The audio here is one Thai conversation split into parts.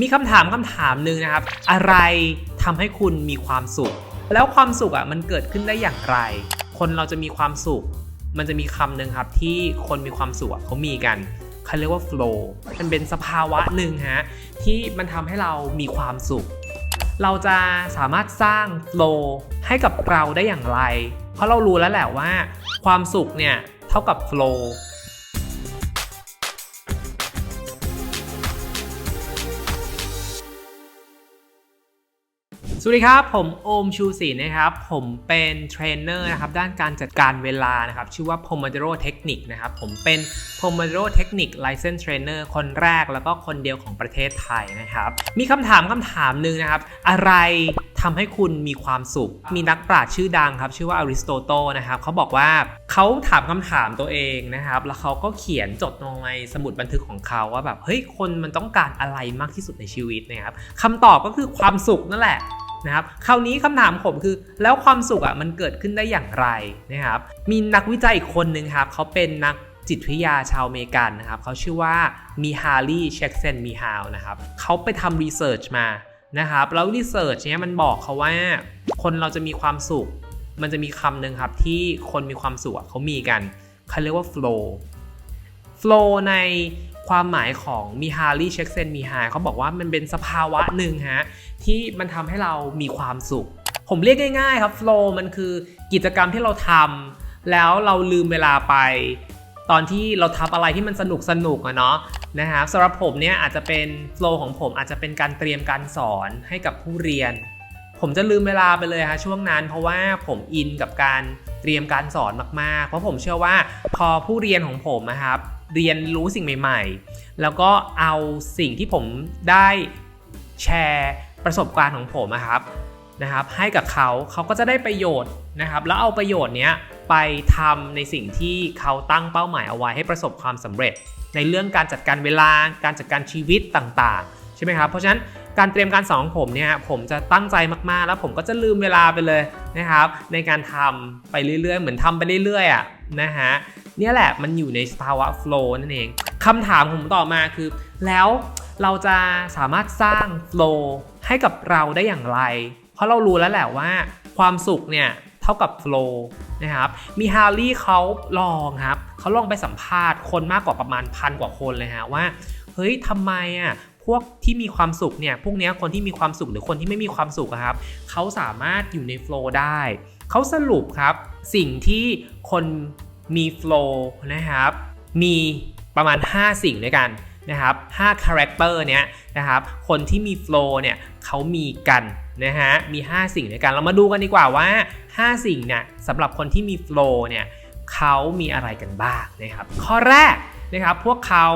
มีคำถามคำถามหนึ่งนะครับ อะไรทำให้คุณมีความสุข แล้วความสุขอะมันเกิดขึ้นได้อย่างไร คนเราจะมีความสุข มันจะมีคำหนึ่งครับที่คนมีความสุขเขามีกันเขาเรียกว่า flow มันเป็นสภาวะหนึ่งฮะที่มันทำให้เรามีความสุข เราจะสามารถสร้าง flow ให้กับเราได้อย่างไร เพราะเรารู้แล้วแหละว่า ความสุขเนี่ยเท่ากับ flow สวัสดีครับ ผมโอมชูศรีนะครับ ผมเป็นเทรนเนอร์นะครับด้านการจัดการเวลานะครับ ชื่อว่า Pomodoro Technique นะครับ ผมเป็น Pomodoro Technique License Trainer คนแรกแล้วก็คนเดียวของประเทศไทยนะครับ มีคำถามคำถามหนึ่งนะครับ อะไร ทำให้คุณมีความสุข มีนักปราชญ์ชื่อดังครับ ชื่อว่าอริสโตเติลนะครับเขาบอกว่าเขาถามคำถามตัวเองนะครับ แล้วเขาก็เขียนจดลงในสมุดบันทึกของเขาว่าแบบเฮ้ยคนมันต้องการอะไรมากที่สุดในชีวิตนะครับคำตอบก็คือความสุขนั่นแหละนะครับคราวนี้คำถามผมคือแล้วความสุขอะมันเกิดขึ้นได้อย่างไรนะครับ มีนักวิจัยอีกคนหนึ่งครับเขาเป็นนักจิตวิทยาชาวอเมริกันนะครับเขาชื่อว่ามีฮารีเช็คเซนมีฮาวนะครับเขาไปทำรีเสิร์ชมา นะครับแล้วรีเสิร์ชเนี้ยมันบอกเขาว่าคนเราจะมีความสุข มันจะมีคำหนึ่งครับที่คนมีความสุขเขามีกันเขาเรียกว่า flow flow ในความหมายของมีฮารีเช็คเซนมีฮาเขาบอกว่ามันเป็นสภาวะหนึ่งฮะที่มันทำให้เรามีความสุข ผมเรียกง่ายๆครับ flow มันคือกิจกรรมที่เราทำแล้วเราลืมเวลาไป ตอนที่เราทำอะไรที่มันสนุกสนุกอะเนาะ นะครับสำหรับผมเนี่ยอาจจะเป็น flow ของผมอาจจะเป็นการเตรียมการสอนให้กับผู้เรียน ผมจะลืมเวลาไปเลยฮะช่วงนั้น เพราะว่าผมอินกับการเตรียมการสอนมาก ๆ เพราะผมเชื่อว่าพอผู้เรียนของผมนะครับ เรียนรู้สิ่งใหม่ ๆ แล้วก็เอาสิ่งที่ผมได้แชร์ประสบการณ์ของผมนะครับนะครับให้กับเขาเขาก็จะได้ประโยชน์ นะครับแล้วเอาประโยชน์เนี้ยไปทำในสิ่งที่เขาตั้งเป้าหมายเอาไว้ให้ประสบความสำเร็จ ในเรื่องการจัดการเวลาการจัดการชีวิตต่างๆใช่ไหมครับเพราะฉะนั้นการเตรียมการสอนของผมเนี่ยผมจะตั้งใจมากๆ แล้วผมก็จะลืมเวลาไปเลยนะครับ ในการทำไปเรื่อยๆ เหมือนทำไปเรื่อยๆอะนะฮะเนี่ยแหละมันอยู่ในสภาวะ flow นั่นเองคำถามผมต่อมาคือ แล้วเราจะสามารถสร้าง flow ให้กับเราได้อย่างไร เพราะเรารู้แล้วแหละว่าความสุขเนี่ย เท่ากับ flow นะครับ มีฮาร์รี่เขาลองครับเขาลองไปสัมภาษณ์คนมากกว่าประมาณพันกว่าคนเลยฮะว่า เฮ้ยทำไมอะพวกที่มีความสุขเนี่ย พวกเนี้ยคนที่มีความสุขหรือคนที่ไม่มีความสุขครับ เขาสามารถอยู่ในโฟล์ได้ เขาสรุปครับ สิ่งที่คนมีโฟล์นะครับ มีประมาณ 5 สิ่งด้วยกันนะครับ5 character เนี้ยนะครับ คนที่มีโฟล์เนี่ยเขามีกัน นะฮะมี 5 สิ่งด้วยกันเรามาดูกันดีกว่าว่า 5 สิ่งเนี่ยสำหรับคนที่มีโฟล์เนี่ยเขามีอะไรกันบ้างนะครับ ข้อแรกนะครับพวกเขา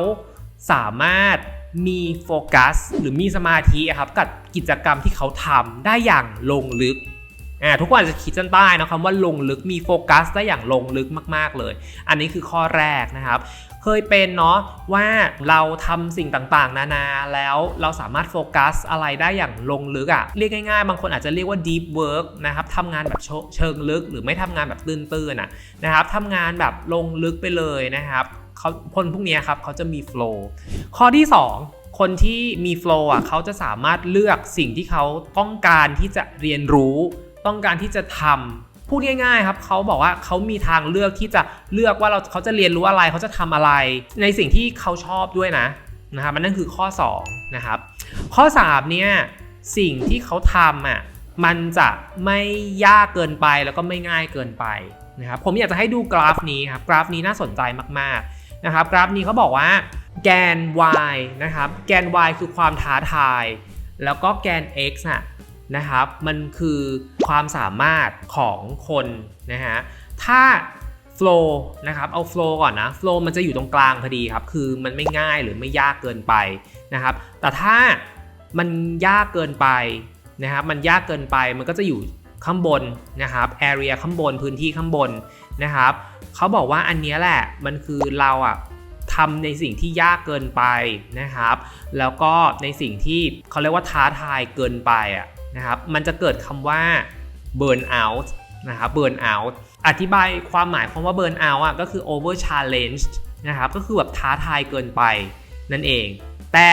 สามารถมีโฟกัสหรือมีสมาธิครับกับกิจกรรมที่เขาทำได้อย่างลงลึก อ่าทุกคนอาจจะขีดเส้นใต้นะครับว่าลงลึกมีโฟกัสได้อย่างลงลึกมาก ๆ เลย อันนี้คือข้อแรกนะครับ เคยเป็นเนาะว่าเราทำสิ่งต่างๆ นานาแล้วเราสามารถโฟกัสอะไรได้อย่างลงลึกอะเรียกง่ายๆ บางคนอาจจะเรียกว่า deep work นะครับทำงานแบบเชิงลึกหรือไม่ทำงานแบบตื้นๆนะนะครับทำงานแบบลงลึกไปเลยนะครับเขาคนพวกนี้ครับเขาจะมี flow ข้อที่ 2คนที่มี flow อะเขาจะสามารถเลือกสิ่งที่เขาต้องการที่จะเรียนรู้ ต้องการที่จะทำพูดง่ายๆครับเขาบอกว่าเขามีทางเลือกที่จะเลือกว่าเราเขาจะเรียนรู้อะไรเขาจะทำอะไร ในสิ่งที่เขาชอบด้วยนะนะครับมันนั่นคือข้อ2นะครับข้อ3เนี่ยสิ่งที่เขาทำอะมันจะไม่ยากเกินไปแล้วก็ไม่ง่ายเกินไปนะครับผมอยากจะให้ดูกราฟนี้ครับกราฟนี้น่าสนใจมากๆนะครับกราฟนี้เขาบอกว่าแกน y นะครับแกน y คือความท้าทาย แล้วก็แกน x น่ะ นะครับ มันคือความสามารถของคนนะฮะ ถ้า flow นะครับเอา flow ก่อนนะ flow มันจะอยู่ตรงกลางพอดีครับ คือมันไม่ง่ายหรือไม่ยากเกินไปนะครับ แต่ถ้ามันยากเกินไปนะครับ มันยากเกินไปมันก็จะอยู่ข้างบนนะครับ area ข้างบนพื้นที่ข้างบนนะครับเขาบอกว่าอันนี้แหละมันคือเราอะทำในสิ่งที่ยากเกินไปนะครับ แล้วก็ในสิ่งที่เขาเรียกว่าท้าทายเกินไปอะ นะครับมันจะเกิดคำว่า burn out นะครับ burn out อธิบายความหมายคำว่า burn out อะก็คือ over challenged นะครับก็คือแบบท้าทายเกินไปนั่นเอง แต่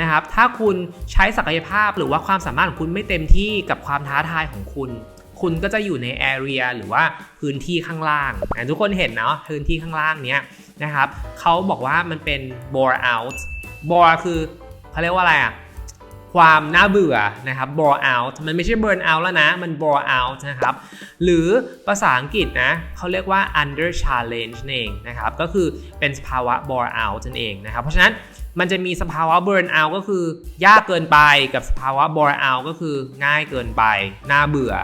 นะครับถ้าคุณใช้ศักยภาพหรือว่าความสามารถของคุณไม่เต็มที่กับความท้าทายของคุณ คุณก็จะอยู่ในแอเรียหรือว่าพื้นที่ข้างล่างนะทุกคนเห็นเนาะพื้นที่ข้างล่างเนี้ยนะครับเขาบอกว่ามันเป็น bore out bore คือเขาเรียกว่าอะไรอะ ความน่าเบื่อนะครับ bore out มันไม่ใช่ burn out แล้วนะ มัน bore out นะครับ หรือภาษาอังกฤษนะเขาเรียกว่า under challenge นั่นเองนะครับ ก็คือเป็นสภาวะ bore out นั่นเองนะครับ เพราะฉะนั้นมันจะมีสภาวะ burn out ก็คือยากเกินไปกับสภาวะ bore out ก็คือง่ายเกินไป น่าเบื่อ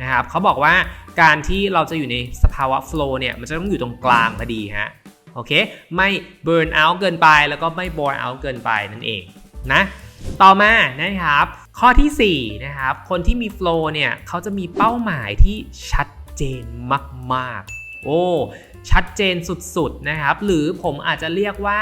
นะครับเขาบอกว่าการที่เราจะอยู่ในสภาวะ flow เนี่ยมันจะต้องอยู่ตรงกลางพอดีฮะโอเค ไม่ burn out เกินไปแล้วก็ไม่ bore out เกินไปนั่นเองนะ ต่อมานะครับ ข้อที่4นะครับคนที่มี flow เนี่ยเขาจะมีเป้าหมายที่ชัดเจนมากๆ โอ้ชัดเจนสุดๆนะครับ หรือผมอาจจะเรียกว่า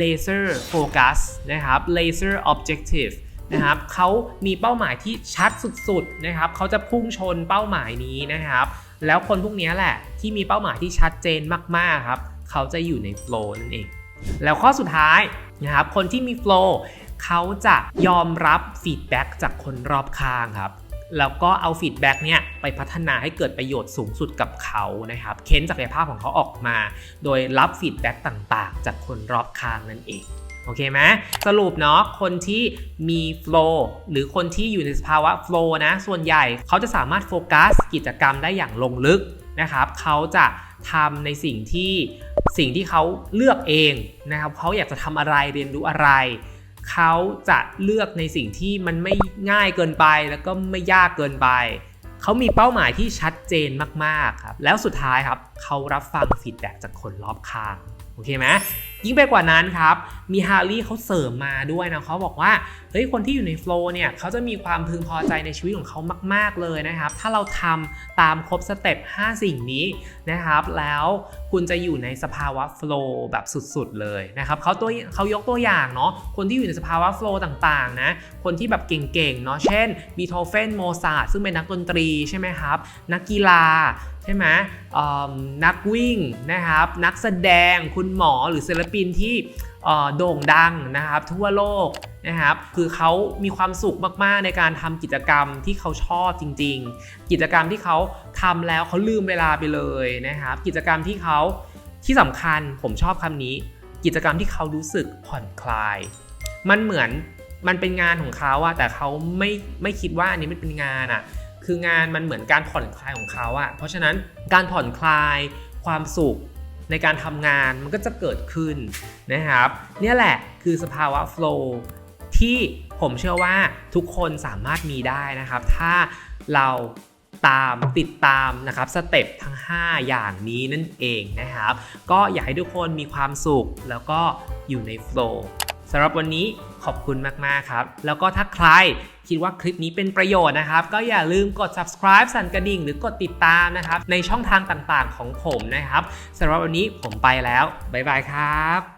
laser focus นะครับ laser objective นะครับเขามีเป้าหมายที่ชัดสุดๆนะครับเขาจะพุ่งชนเป้าหมายนี้นะครับ แล้วคนพวกนี้แหละที่มีเป้าหมายที่ชัดเจนมากๆครับเขาจะอยู่ใน flow นั่นเอง แล้วข้อสุดท้ายนะครับคนที่มี flow เขาจะยอมรับฟีดแบ็กจากคนรอบข้างครับแล้วก็เอาฟีดแบ็กเนี่ยไปพัฒนาให้เกิดประโยชน์สูงสุดกับเขานะครับเค้นศักยภาพของเขาออกมา โดยรับฟีดแบ็กต่างๆ จากคนรอบข้างนั่นเองโอเคไหมสรุปเนาะคนที่มี flow หรือคนที่อยู่ในสภาวะ flow นะส่วนใหญ่เขาจะสามารถโฟกัสกิจกรรมได้อย่างลงลึกนะครับเขาจะทำในสิ่งที่สิ่งที่เขาเลือกเองนะครับเขาอยากจะทำอะไรเรียนรู้อะไร เขาจะเลือกในสิ่งที่มันไม่ง่ายเกินไป แล้วก็ไม่ยากเกินไป เขามีเป้าหมายที่ชัดเจนมากๆครับ แล้วสุดท้ายครับเขารับฟังฟีดแบ็จากคนรอบข้าง โอเคไหมยิ่งไปกว่านั้นครับ มีฮาร์รี่เขาเสริมมาด้วยนะเขาบอกว่า เฮ้ย คนที่อยู่ในโฟล์เนี่ยเขาจะมีความพึงพอใจในชีวิตของเขามาก ๆ เลยนะครับ ถ้าเราทำตามครบสเต็ป 5 สิ่งนี้นะครับ แล้วคุณจะอยู่ในสภาวะโฟล์แบบสุด ๆ เลยนะครับเขาตัวเขายกตัวอย่างเนาะ คนที่อยู่ในสภาวะโฟล์ต่าง ๆ นะ คนที่แบบเก่ง ๆ เนาะ เช่นบีโธเฟน โมซาร์ทซึ่งเป็นนักดนตรีใช่ไหมครับ นักกีฬาใช่ไหมนักวิ่งนะครับ นักแสดง คุณหมอหรือศิลปินที่โด่งดังนะครับ ทั่วโลกนะครับ คือเขามีความสุขมากๆในการทำกิจกรรมที่เขาชอบจริง ๆ กิจกรรมที่เขาทำแล้วเขาลืมเวลาไปเลยนะครับ กิจกรรมที่เขาที่สำคัญผมชอบคำนี้ กิจกรรมที่เขารู้สึกผ่อนคลาย มันเหมือนมันเป็นงานของเขาอะแต่เขาไม่ไม่คิดว่าอันนี้มันเป็นงานอะคืองานมันเหมือนการผ่อนคลายของเขาอะเพราะฉะนั้นการผ่อนคลายความสุข ในการทำงานมันก็จะเกิดขึ้นนะครับนี่แหละคือสภาวะโฟล์ที่ผมเชื่อว่าทุกคนสามารถมีได้นะครับ ถ้าเราตามติดตามนะครับสเต็ปทั้ง 5 อย่างนี้นั่นเองนะครับ ก็อยากให้ทุกคนมีความสุขแล้วก็อยู่ในโฟล์สำหรับวันนี้ ขอบคุณมากๆครับ แล้วก็ถ้าใครคิดว่าคลิปนี้เป็นประโยชน์นะครับ ก็อย่าลืมกด subscribe สั่นกระดิ่ง หรือกดติดตามนะครับ ในช่องทางต่างๆของผมนะครับสำหรับวันนี้ผมไปแล้ว บ๊ายบายครับ